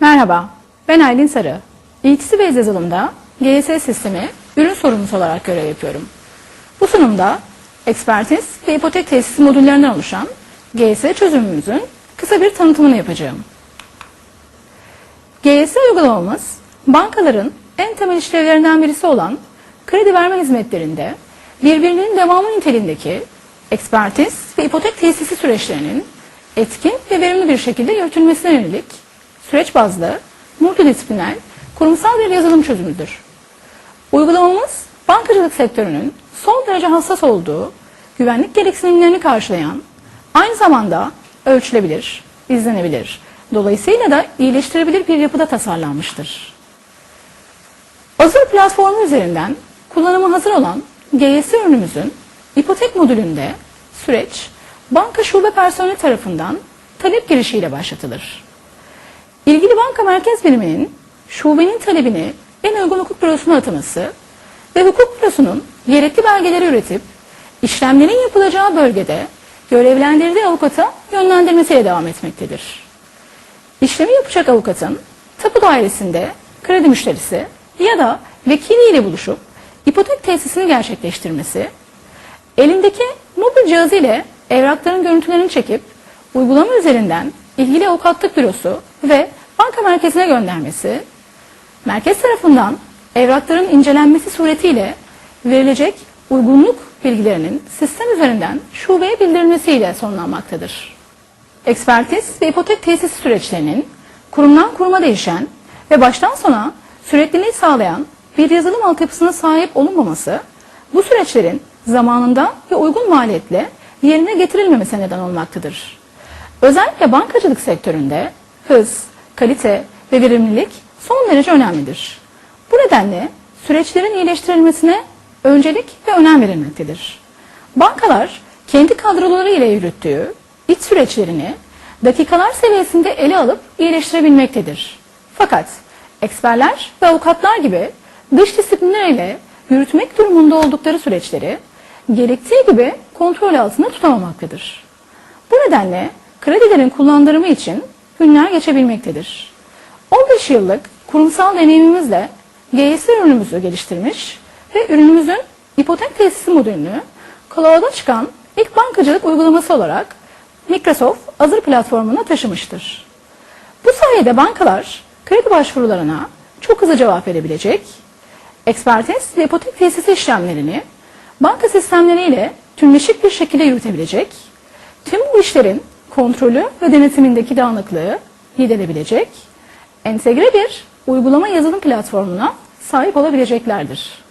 Merhaba, ben Aylin Sarı. İltisi ve yazılımda GS sistemi ürün sorumlusu olarak görev yapıyorum. Bu sunumda ekspertiz ve ipotek tesisi modüllerinden oluşan GS çözümümüzün kısa bir tanıtımını yapacağım. GS uygulamamız bankaların en temel işlevlerinden birisi olan kredi verme hizmetlerinde birbirinin devamı niteliğindeki ekspertiz ve ipotek tesisi süreçlerinin etkin ve verimli bir şekilde yürütülmesine yönelik süreç bazlı multidisipliner kurumsal bir yazılım çözümüdür. Uygulamamız bankacılık sektörünün son derece hassas olduğu güvenlik gereksinimlerini karşılayan, aynı zamanda ölçülebilir, izlenebilir, dolayısıyla da iyileştirebilir bir yapıda tasarlanmıştır. Azure platformu üzerinden kullanıma hazır olan GS ürünümüzün ipotek modülünde süreç banka şube personeli tarafından talep girişiyle başlatılır. İlgili banka merkez biriminin şubenin talebini en uygun hukuk bürosuna ataması ve hukuk bürosunun gerekli belgeleri üretip işlemlerin yapılacağı bölgede görevlendirdiği avukata yönlendirmesiyle devam etmektedir. İşlemi yapacak avukatın tapu dairesinde kredi müşterisi ya da vekiliyle buluşup ipotek tesisini gerçekleştirmesi, elindeki mobil cihazı ile evrakların görüntülerini çekip uygulama üzerinden ilgili avukatlık bürosu ve banka merkezine göndermesi, merkez tarafından evrakların incelenmesi suretiyle verilecek uygunluk bilgilerinin sistem üzerinden şubeye bildirilmesiyle sonlanmaktadır. Ekspertiz ve ipotek tesisi süreçlerinin kurumdan kuruma değişen ve baştan sona sürekliliği sağlayan bir yazılım altyapısına sahip olunmaması bu süreçlerin zamanında ve uygun maliyetle yerine getirilmemesine neden olmaktadır. Özellikle bankacılık sektöründe hız, kalite ve verimlilik son derece önemlidir. Bu nedenle süreçlerin iyileştirilmesine öncelik ve önem verilmektedir. Bankalar kendi kadroları ile yürüttüğü iç süreçlerini dakikalar seviyesinde ele alıp iyileştirebilmektedir. Fakat eksperler ve avukatlar gibi dış disiplinler ile yürütmek durumunda oldukları süreçleri gerektiği gibi kontrol altında tutamamaktadır. Bu nedenle kredilerin kullandırımı için günler geçebilmektedir. 15 yıllık kurumsal deneyimimizle GS ürünümüzü geliştirmiş ve ürünümüzün ipotek tesisi modülünü cloud'a çıkan ilk bankacılık uygulaması olarak Microsoft Azure platformuna taşımıştır. Bu sayede bankalar kredi başvurularına çok hızlı cevap verebilecek, ekspertiz ve ipotek tesisi işlemlerini banka sistemleriyle tümleşik bir şekilde yürütebilecek, tüm bu işlerin kontrolü ve denetimindeki dağınıklığı giderebilecek, entegre bir uygulama yazılım platformuna sahip olabileceklerdir.